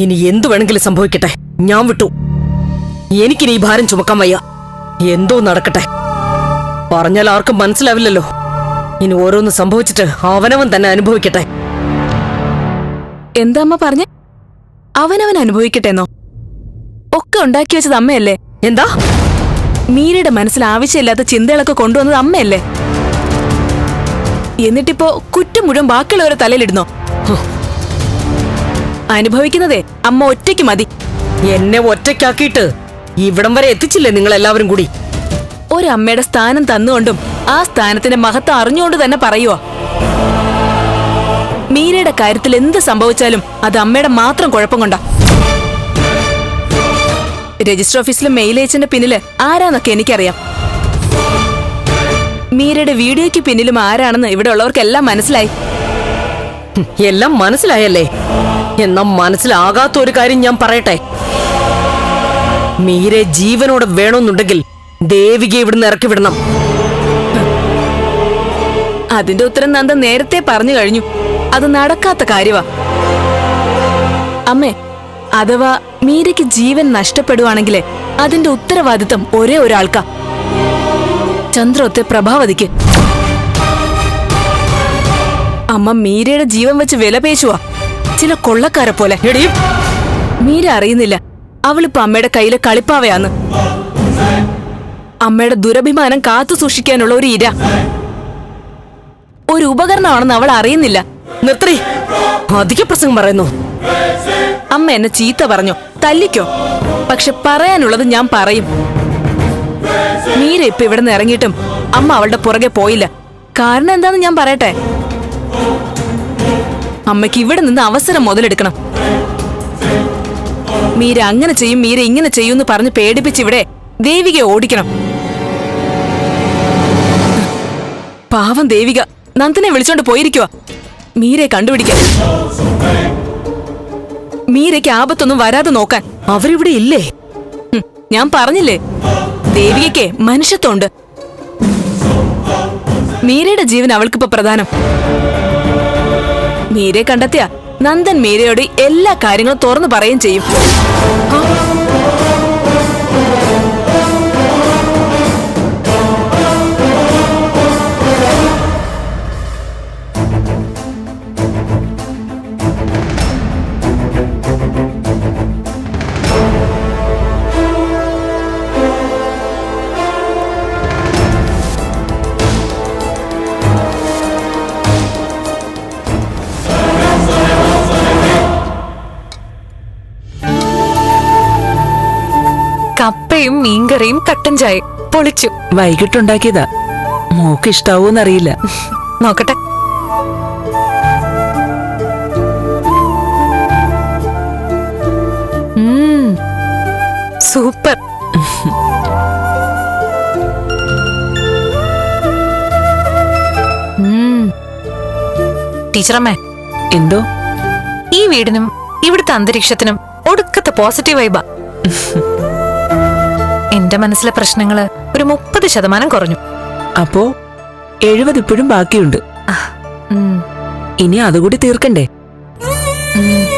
ഇനി എന്തു വേണമെങ്കിലും സംഭവിക്കട്ടെ. ഞാൻ വിട്ടു. എനിക്കിനി ഈ ഭാരം ചുമക്കാൻ വയ്യ. എന്തോ നടക്കട്ടെ. പറഞ്ഞാൽ ആർക്കും മനസ്സിലാവില്ലല്ലോ. ഇനി ഓരോന്ന് സംഭവിച്ചിട്ട് അവനവൻ തന്നെ അനുഭവിക്കട്ടെ. എന്താ അമ്മ പറഞ്ഞേ? അവനവൻ അനുഭവിക്കട്ടെ എന്നോ ഒക്കെ ഉണ്ടാക്കി വെച്ചത് അമ്മയല്ലേ? എന്താ? മീരയുടെ മനസ്സിൽ ആവശ്യമില്ലാത്ത ചിന്തകളൊക്കെ കൊണ്ടുവന്നത് അമ്മയല്ലേ? എന്നിട്ടിപ്പോ കുറ്റം മുഴുവൻ ബാക്കിയുള്ളവരെ തലയിലിടുന്നോ. അനുഭവിക്കുന്നതേ അമ്മ ഒറ്റയ്ക്ക് മതി. എന്നെ ഒറ്റയ്ക്കാക്കിയിട്ട് ഇവിടം വരെ എത്തിച്ചില്ലേ നിങ്ങൾ എല്ലാവരും കൂടി? ഒരു ഒരമ്മയുടെ സ്ഥാനം തന്നുകൊണ്ടും ആ സ്ഥാനത്തിന്റെ മഹത്വം അറിഞ്ഞുകൊണ്ട് തന്നെ പറയുവാ. മീരയുടെ കാര്യത്തിൽ എന്ത് സംഭവിച്ചാലും അത് അമ്മയുടെ മാത്രം കുഴപ്പം കൊണ്ടാ. രജിസ്റ്റർ ഓഫീസിലെ മെയിൽ പിന്നിൽ ആരാന്നൊക്കെ എനിക്കറിയാം. മീരയുടെ വീഡിയോയ്ക്ക് പിന്നിലും ആരാണെന്ന് ഇവിടെ ഉള്ളവർക്കെല്ലാം മനസ്സിലായി. എല്ലാം മനസ്സിലായല്ലേ? എന്നാ മനസ്സിലാകാത്ത ഒരു കാര്യം ഞാൻ പറയട്ടെ. മീരെ ജീവനോടെ വേണമെന്നുണ്ടെങ്കിൽ ദേവികയെ ഇവിടുന്ന് ഇറക്കി വിടണം. അതിന്റെ ഉത്തരം നന്ദ നേരത്തെ പറഞ്ഞു കഴിഞ്ഞു. അത് നടക്കാത്ത കാര്യവാ. അമ്മേ അഥവാ മീരയ്ക്ക് ജീവൻ നഷ്ടപ്പെടുവാണെങ്കിലേ അതിന്റെ ഉത്തരവാദിത്തം ഒരേ ഒരാൾക്കാ. ചന്ദ്രോത്തെ പ്രഭാവതിക്ക്. അമ്മ മീരയുടെ ജീവൻ വെച്ച് വില പേശുവാ. ചില കൊള്ളക്കാരെ പോലെ. മീര അറിയുന്നില്ല. അവളിപ്പോ അമ്മയുടെ കയ്യിലെ കളിപ്പാവയാന്ന്. അമ്മയുടെ ദുരഭിമാനം കാത്തു സൂക്ഷിക്കാനുള്ള ഒരു ഇര. ഒരു ഉപകരണമാണെന്ന് അവൾ അറിയുന്നില്ല. നിർത്തി അധിക പ്രസംഗം പറയുന്നു. അമ്മ എന്നെ ചീത്ത പറഞ്ഞു. തല്ലിക്കോ. പക്ഷെ പറയാനുള്ളത് ഞാൻ പറയും. മീര ഇപ്പൊ ഇവിടെ നിന്ന് ഇറങ്ങിയിട്ടും അമ്മ അവളുടെ പുറകെ പോയില്ല. കാരണം എന്താന്ന് ഞാൻ പറയട്ടെ? അമ്മയ്ക്ക് ഇവിടെ നിന്ന് അവസരം മുതലെടുക്കണം. മീര അങ്ങനെ ചെയ്യും മീര ഇങ്ങനെ ചെയ്യും എന്ന് പറഞ്ഞ് പേടിപ്പിച്ച് ഇവിടെ ദേവികയെ ഓടിക്കണം. പാവം ദേവിക നന്ദനെ വിളിച്ചോണ്ട് പോയിരിക്കുക മീരയെ കണ്ടുപിടിക്കാൻ. മീരയ്ക്ക് ആപത്തൊന്നും വരാതെ നോക്കാൻ. അവരിവിടെ ഇല്ലേ? ഞാൻ പറഞ്ഞില്ലേ? ദേവികയ്ക്ക് മനുഷ്യത്വമുണ്ട്. മീരയുടെ ജീവൻ അവൾക്കിപ്പോ പ്രധാനം. മീരയെ കണ്ടെത്തിയ നന്ദൻ മീരയോട് എല്ലാ കാര്യങ്ങളും തുറന്നു പറയുകയും ചെയ്യും. കപ്പയും മീൻകറിയും കട്ടൻ ചായ പൊളിച്ചു. വൈകിട്ടുണ്ടാക്കിയതാ. മോക്ക് ഇഷ്ടാവൂന്നറിയില്ല. നോക്കട്ടെ. സൂപ്പർ. ടീച്ചറമ്മേ. എന്തോ? ഈ വീടിനും ഇവിടുത്തെ അന്തരീക്ഷത്തിനും ഒടുക്കത്തെ പോസിറ്റീവ് വൈബാ എന്റെ മനസ്സിലെ പ്രശ്നങ്ങൾ ഒരു മുപ്പത് ശതമാനം കുറഞ്ഞു. അപ്പോ എഴുപത് ഇപ്പോഴും ബാക്കിയുണ്ട്. ഇനി അതുകൂടി തീർക്കണ്ടേ? ഉം.